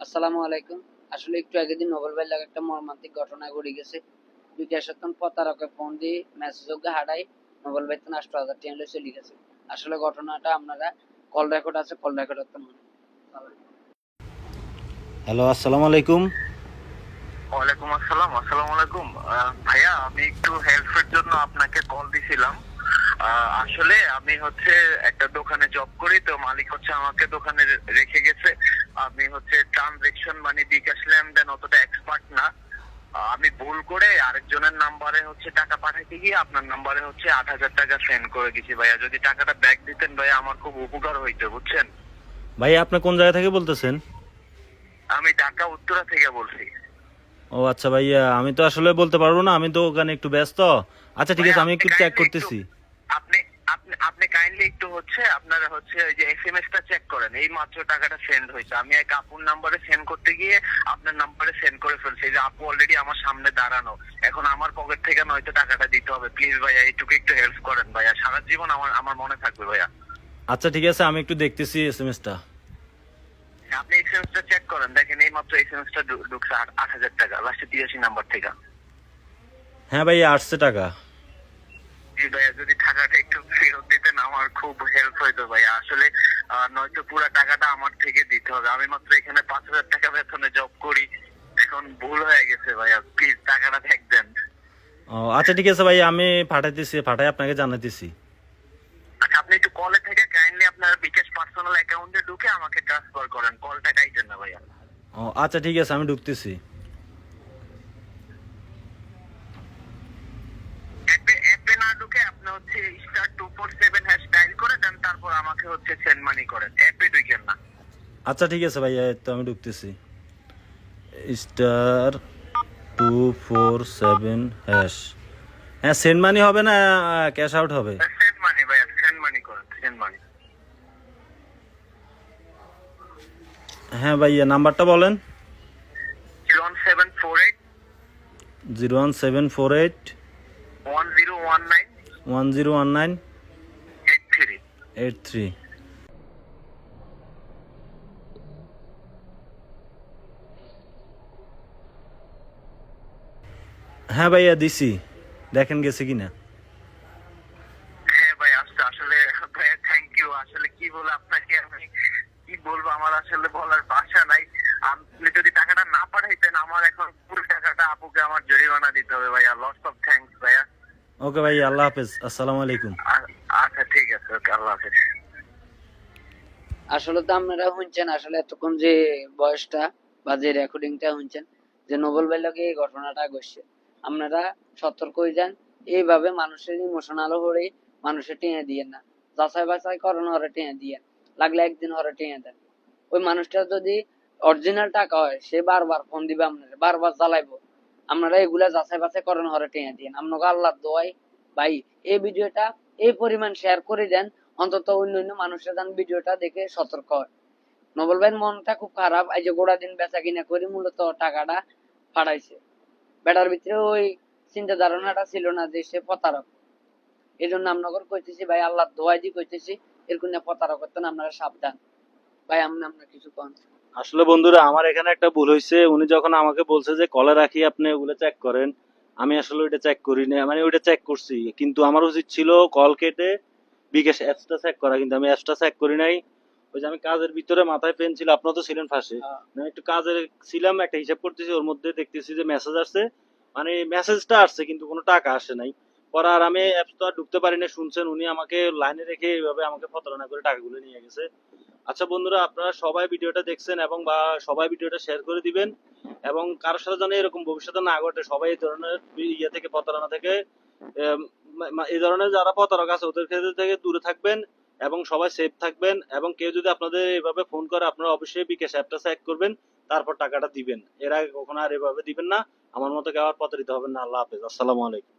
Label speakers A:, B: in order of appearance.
A: আসসালামু আলাইকুম। আসলে একটু আগে দিন নোবেল ভাই লাগে একটা মর্মান্তিক ঘটনা ঘটে গেছে। বিকাশ রতন প্রতারকে ফোন দিয়ে মেসেজ হারাই নোবেল ভাই তো আষ্ট হাজার লই চলে গেছে আসলে ঘটনাটা আপনারা কল রেকর্ড আছে কল রেকর্ড মনে
B: হ্যালো আসসালামু আলাইকুম।
C: ওয়ালাইকুম আসসালাম আসসালামু আলাইকুম। ভাইয়া আমি একটু হেল্পের জন্য আপনাকে কল দিছিলাম। আহ, আসলে আমি হচ্ছে একটা দোকানে জব করি তো মালিক হচ্ছে আমাকে দোকানে রেখে গেছে। আমি হচ্ছে ট্রানজেকশন মানে বিকাশ লেনদেন অতটা এক্সপার্ট না। আমি ভুল করে আরেকজনের নাম্বারে হচ্ছে টাকা পাঠাতে গিয়ে আপনার নাম্বারে হচ্ছে আট হাজার টাকা সেন্ড করে গেছি ভাইয়া। যদি টাকাটা ব্যাক দিতেন ভাইয়া আমার খুব উপকার হইতো বুঝছেন?
B: ভাই আপনি কোন জায়গা থেকে বলতেছেন?
C: আমি ঢাকা উত্তরা থেকে বলছি।
B: ও আচ্ছা ভাইয়া আমি তো আসলে বলতে পারব না আমি তো ওখানে একটু ব্যস্ত। আচ্ছা ঠিক আছে আমি একটু চেক করতেছি।
C: আপনি আপনি কাইন্ডলি একটু হচ্ছে আপনারা হচ্ছে ওই যে এসএমএস টা চেক করেন এই মাত্র টাকাটা সেন্ড হয়েছে। আমি এক আপুর নাম্বারে সেন্ড করতে গিয়ে আপনার নাম্বারে সেন্ড করে ফেলছি। যে আপু অলরেডি আমার সামনে দাঁড়ানো। এখন আমার পকেট থেকে নয়তো টাকাটা দিতে হবে। প্লিজ ভাইয়া এইটুকু একটু হেল্প করেন ভাইয়া। সারা জীবন আমার আমার মনে থাকবে ভাইয়া।
B: আচ্ছা ঠিক আছে আমি একটু দেখতেছি এসএমএসটা
C: আপনি এসএমএস টা চেক করেন। দেখেন এই মাত্র এসএমএস টা ঢুকছে আট হাজার টাকা। লাস্টে তিরাশি নাম্বার থেকে।
B: হ্যাঁ ভাইয়া আসছে টাকা।
C: জি ভাইয়া যদি টাকাটা একটু ফেরত দিতেন আমার খুব হেল্প হইতো ভাইয়া আসলে নয়তো পুরো টাকাটা আমার থেকে দিতে হবে। আমি মাত্র এখানে পাঁচ হাজার টাকা বেতনে জব করি। এখন ভুল হয়ে গেছে ভাইয়া প্লিজ টাকাটা দেখ দেন।
B: ও আচ্ছা ঠিক আছে ভাই আমি পাঠাইতেছি পাঠাই আপনাকে জানাইতেছি।
C: আচ্ছা আপনি একটু কলে থেকে কাইন্ডলি আপনার বিকাশ পার্সোনাল অ্যাকাউন্টে ঢুকে আমাকে ট্রান্সফার করেন। কলটা কাইটেন না ভাইয়া।
B: ও আচ্ছা ঠিক আছে আমি ঢুকতেছি
C: অ্যাপে অ্যাপে না ঢুকে আপনি হচ্ছে star two four seven hash dial করে দেন তারপর আমাকে হচ্ছে সেন্ড মানি করেন অ্যাপে ঢুকেন না।
B: আচ্ছা ঠিক আছে ভাইয়া তো আমি ঢুকতেছি। Star two four seven hash হ্যাঁ সেন্ড মানি হবে না ক্যাশ আউট হবে?
C: সেন্ড মানি ভাইয়া সেন্ড মানি করেন সেন্ড মানি
B: হ্যাঁ ভাইয়া নাম্বারটা বলেন।
C: Zero one seven four eight
B: zero one seven four eight
C: one zero one nine
B: one zero one nine
C: eight three
B: হ্যাঁ ভাইয়া দিছি। দেখেন গেছে কিনা।
C: হ্যাঁ ভাই আসলে আসলে ভাইয়া থ্যাংক ইউ আসলে কি বলব আপনাকে? আমি কি বলব? আমার আসলে বলার ভাষা নাই। আপনি যদি টাকাটা না পাঠাইতেন আমার এখন পুরো টাকাটা আপুকে আমার জরিমানা দিতে হবে ভাইয়া। লস অফ
B: ওকে ভাই আল্লাহ হাফেজ। আসসালামু আলাইকুম।
C: আচ্ছা ঠিক আছে ওকে আল্লাহ হাফেজ।
A: আসলে তো আপনারা শুনছেন আসলে এতক্ষণ যে বয়সটা বা যে রেকর্ডিংটা শুনছেন যে নোবেল লাগে এই ঘটনাটা ঘটছে। আপনারা সতর্ক হয়ে যান এইভাবে মানুষের ইমোশনাল হরে মানুষের টেনে দিয়ে না। যাচাই বাছাই করেন হরে টেনে দিয়ে। লাগলে একদিন হরে টেনে দেন। ওই মানুষটা যদি অরিজিনাল টাকা হয় সে বারবার ফোন দিবে আপনারা বারবার জ্বালাইবো। আপনারা এগুলা যাচাই বাছাই করেন, হরে টেনে দিয়েন আপনাকে আল্লাহ দোয়াই, ভাই, এই ভিডিওটা এই পরিমাণ শেয়ার করে দেন, অন্তত অন্য অন্য মানুষের যেন ভিডিওটা দেখে সতর্ক হয়। নোবেল ভাইয়ের মনটা খুব খারাপ, এই যে গোড়া দিন বেচা কিনা করে মূলত টাকাটা ফাড়াইছে। বেটার ভিতরে ওই চিন্তা ধারণাটা ছিল না যে সে প্রতারক। এই জন্য আপনাদের কইতেছি, ভাই আল্লাহ দোয়াই দিয়ে কইতেছি, এরকম প্রতারক করতেন আপনারা সাবধান। ভাই, আপনি আপনার কিছু কন।
B: আসলে বন্ধুরা আমার এখানে একটা ভুল হয়েছে। উনি যখন আমাকে বলছে যে কলে রাখি আপনি ওগুলো চেক করেন। আমি আসলে ওইটা চেক করি না মানে ওইটা চেক করছি। কিন্তু আমার উচিত ছিল কল কেটে বিকাশ অ্যাপসটা চেক করা। কিন্তু আমি অ্যাপসটা চেক করি নাই। ওই যে আমি কাজের ভিতরে মাথায় পেন ছিল আপনারা তো ছিলেন ফাঁসে। আমি একটু কাজের ছিলাম একটা হিসাব করতেছি ওর মধ্যে দেখতেছি যে মেসেজ আসছে। মানে মেসেজটা আসছে কিন্তু কোনো টাকা আসে নাই। পরে আর আমি অ্যাপস তো আর ঢুকতে পারি না শুনছেন। উনি আমাকে লাইনে রেখে এইভাবে আমাকে প্রতারণা করে টাকাগুলো নিয়ে গেছে। আচ্ছা বন্ধুরা, আপনারা সবাই ভিডিওটা দেখছেন এবং বা সবাই ভিডিওটা শেয়ার করে দিবেন এবং কারোর সাথে যেন এরকম ভবিষ্যতে না ঘটে, সবাই এই ধরনের ইয়ে থেকে, প্রতারণা থেকে এই ধরনের যারা প্রতারক আছে, ওদের ক্ষেত্রে থেকে দূরে থাকবেন এবং সবাই সেফ থাকবেন এবং কেউ যদি আপনাদের এভাবে ফোন করে, আপনারা অবশ্যই বিকাশ অ্যাপটা চেক করবেন, তারপর টাকাটা দিবেন। এর আগে কখনো আর এভাবে দিবেন না। আমার মতো কেউ আর প্রতারিত হবেন না। আল্লাহ হাফেজ। আসসালামু আলাইকুম।